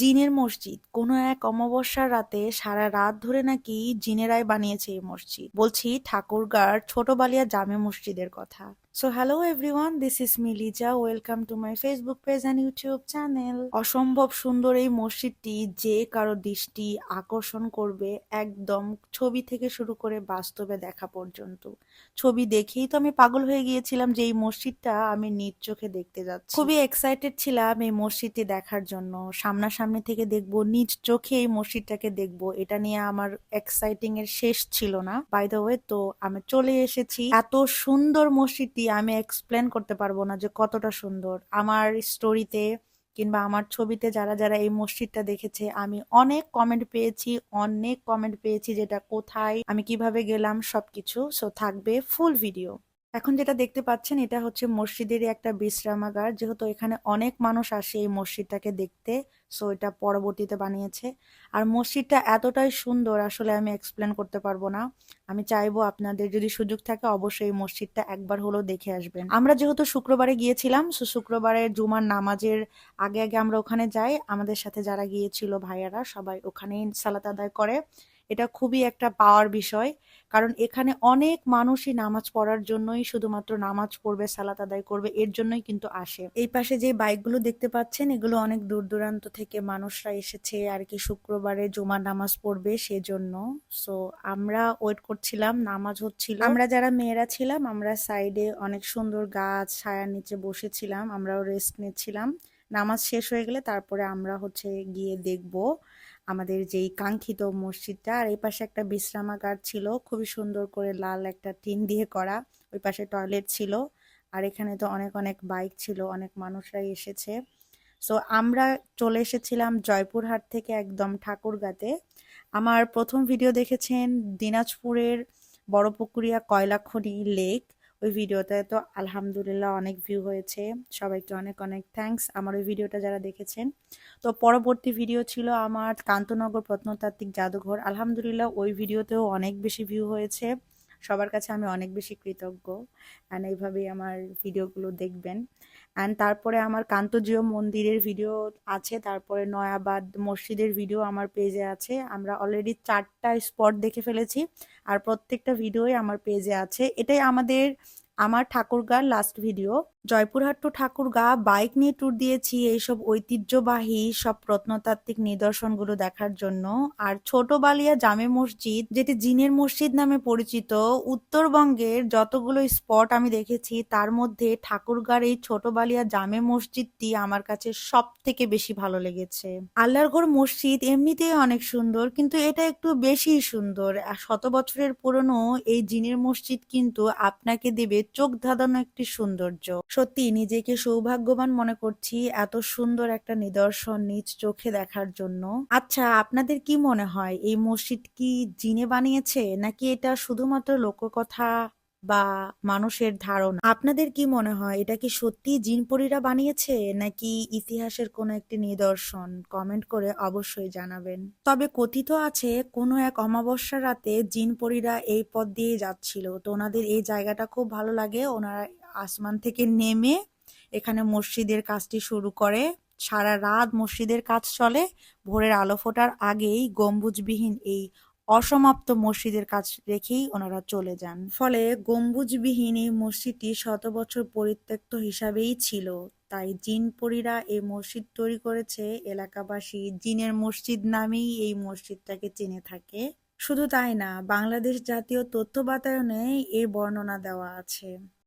জিনের মসজিদ। কোনো এক অমাবস্যার রাতে সারা রাত ধরে নাকি জিনেরাই বানিয়েছে এই মসজিদ। বলছি ঠাকুরগাঁর ছোট বালিয়া জামে মসজিদের কথা। So hello everyone this is Milija welcome to my Facebook page and YouTube channel অসম্ভব সুন্দর এই মসজিদটি যে কারও দৃষ্টি আকর্ষণ করবে একদম ছবি থেকে শুরু করে বাস্তবে দেখা পর্যন্ত। ছবি দেখেই তো আমি পাগল হয়ে গিয়েছিলাম যে এই মসজিদটা আমি নিজ চোখে দেখতে যাচ্ছি। খুবই এক্সাইটেড ছিলাম এই মসজিদটি দেখার জন্য। সামনাসামনি থেকে দেখব, নিজ চোখে এই মসজিদটাকে দেখব। এটা নিয়ে আমার এক্সাইটিং এর শেষ ছিল না। বাই দ্য ওয়ে তো আমি চলে এসেছি। এত সুন্দর মসজিদটি আমি এক্সপ্লেন করতে পারব না যে কতটা সুন্দর। আমার স্টোরিতে কিংবা আমার ছবিতে যারা যারা এই মসজিদটা দেখেছে, আমি অনেক কমেন্ট পেয়েছি, অনেক কমেন্ট পেয়েছি যেটা কোথায়, আমি কীভাবে গেলাম, সবকিছু। সো থাকবে ফুল ভিডিও এখন যেটা দেখতে পাচ্ছেন, এটা হচ্ছে মসজিদেরই একটা বিশ্রামাগার। যেহেতু এখানে অনেক মানুষ আসে এই মসজিদটাকে দেখতে সো এটা পরবর্তীতে বানিয়েছে। আর মসজিদটা এতটাই সুন্দর, আসলে আমি এক্সপ্লেন করতে পারব না। আমি চাইব আপনাদের যদি সুযোগ থাকে, অবশ্যই এই মসজিদটা একবার হলেও দেখে আসবেন। আমরা যেহেতু শুক্রবারে গিয়েছিলাম সো শুক্রবারের জুমার নামাজের আগে আগে আমরা ওখানে যাই। আমাদের সাথে যারা গিয়েছিল ভাইয়ারা, সবাই ওখানেই সালাত আদায় করে। এটা খুবই একটা পাওয়ার বিষয়। কারণ এখানে অনেক মানুষই নামাজ পড়ার জন্যই শুধুমাত্র নামাজ পড়বে, সালাত আদায় করবে, এর জন্যই কিন্তু আসে। এই পাশে যে বাইকগুলো দেখতে পাচ্ছেন, এগুলো অনেক দূর দূরান্ত থেকে মানুষরা এসেছে আর কি শুক্রবারে জুমার নামাজ পড়বে সেজন্য। সো আমরা ওয়েট করছিলাম, নামাজ হচ্ছিল। আমরা যারা মেয়েরা ছিলাম, আমরা সাইডে অনেক সুন্দর গাছ, ছায়ার নিচে বসেছিলাম, আমরাও রেস্ট নিচ্ছিলাম। নামাজ শেষ হয়ে গেলে তারপরে আমরা হচ্ছে গিয়ে দেখব। আমাদের যেই কাঙ্ক্ষিত মসজিদটা, আর এই পাশে একটা বিশ্রামাগার ছিল, খুবই সুন্দর করে লাল একটা টিন দিয়ে করা, ওই পাশে টয়লেট ছিল, আর এখানে তো অনেক অনেক বাইক ছিল, অনেক মানুষরাই এসেছে। সো আমরা চলে এসেছিলাম জয়পুরহাট থেকে একদম ঠাকুরগাতে। আমার প্রথম ভিডিও দেখেছেন দিনাজপুরের বড়পুকুরিয়া কয়লাখনি লেক। ওই ভিডিওতে তো আলহামদুলিল্লাহ অনেক ভিউ হয়েছে। সবাইকে অনেক অনেক থ্যাংকস আমার ওই ভিডিওটা যারা দেখেছেন। তো পরবর্তী ভিডিও ছিল আমার কান্তনগর প্রত্নতাত্ত্বিক জাদুঘর। আলহামদুলিল্লাহ ওই ভিডিওতেও অনেক বেশি ভিউ হয়েছে। সবার কাছে আমি অনেক বেশি কৃতজ্ঞ। অ্যান্ড এইভাবেই আমার ভিডিওগুলো দেখবেন। অ্যান্ড তারপরে আমার কান্তজীয় মন্দিরের ভিডিও আছে। তারপরে নয়াবাদ মসজিদের ভিডিও আমার পেজে আছে। আমরা অলরেডি চারটা স্পট দেখে ফেলেছি। আর প্রত্যেকটা ভিডিওই আমার পেজে আছে। এটাই আমাদের, আমার ঠাকুরগার last video Joypurhat to Thakurgaon bike নিয়ে ট্যুর দিয়েছি এইসব ঐতিহ্যবাহী, সব প্রত্নতাত্ত্বিক নিদর্শনগুলো দেখার জন্য। আর ছোট বালিয়া জামে মসজিদ, যেটি জিনের মসজিদ নামে পরিচিত, উত্তরবঙ্গের যতগুলো স্পট আমি দেখেছি, তার মধ্যে ঠাকুরগাঁর এই ছোট বালিয়া জামে মসজিদটি আমার কাছে সব থেকে বেশি ভালো লেগেছে। আল্লাহরগড় মসজিদ এমনিতেই অনেক সুন্দর, কিন্তু এটা একটু বেশি সুন্দর। শত বছরের পুরনো এই জিনের মসজিদ কিন্তু আপনাকে দেবে চোখ ধাঁধানো একটি সৌন্দর্য। সত্যি নিজেকে সৌভাগ্যবান মনে করছি এত সুন্দর একটা নিদর্শন নিজ চোখে দেখার জন্য। আচ্ছা আপনাদের কি মনে হয় এই মসজিদ কি জিনে বানিয়েছে নাকি এটা শুধুমাত্র লোককথা? বা মানুষের ধারণা। আপনাদের কি মনে হয়, এটা কি সত্যি জিনপরীরা বানিয়েছে, নাকি ইতিহাসের কোনো একটি নিদর্শন? কমেন্ট করে অবশ্যই জানাবেন। তবে কথিত আছে, কোনো এক অমাবস্যা রাতে জিনপরীরা এই পথ দিয়ে যাচ্ছিল। তো ওনাদের এই জায়গাটা খুব ভালো লাগে। ওনারা আসমান থেকে নেমে এখানে মসজিদের কাজটি শুরু করে। সারা রাত মসজিদের কাজ চলে। ভোরের আলো ফোটার আগেই গম্বুজবিহীন এই অসমাপ্ত মসজিদের কাজ রেখেই ওনারা চলে যান। ফলে গম্বুজবিহীন এই মসজিদটি শত বছর পরিত্যক্ত হিসাবেই ছিল। তাই জিনপরীরা এই মসজিদ তৈরি করেছে এলাকাবাসী জিনের মসজিদ নামেই এই মসজিদটাকে চিনে থাকে। শুধু তাই না, বাংলাদেশ জাতীয় তথ্য বাতায়নে এই বর্ণনা দেওয়া আছে।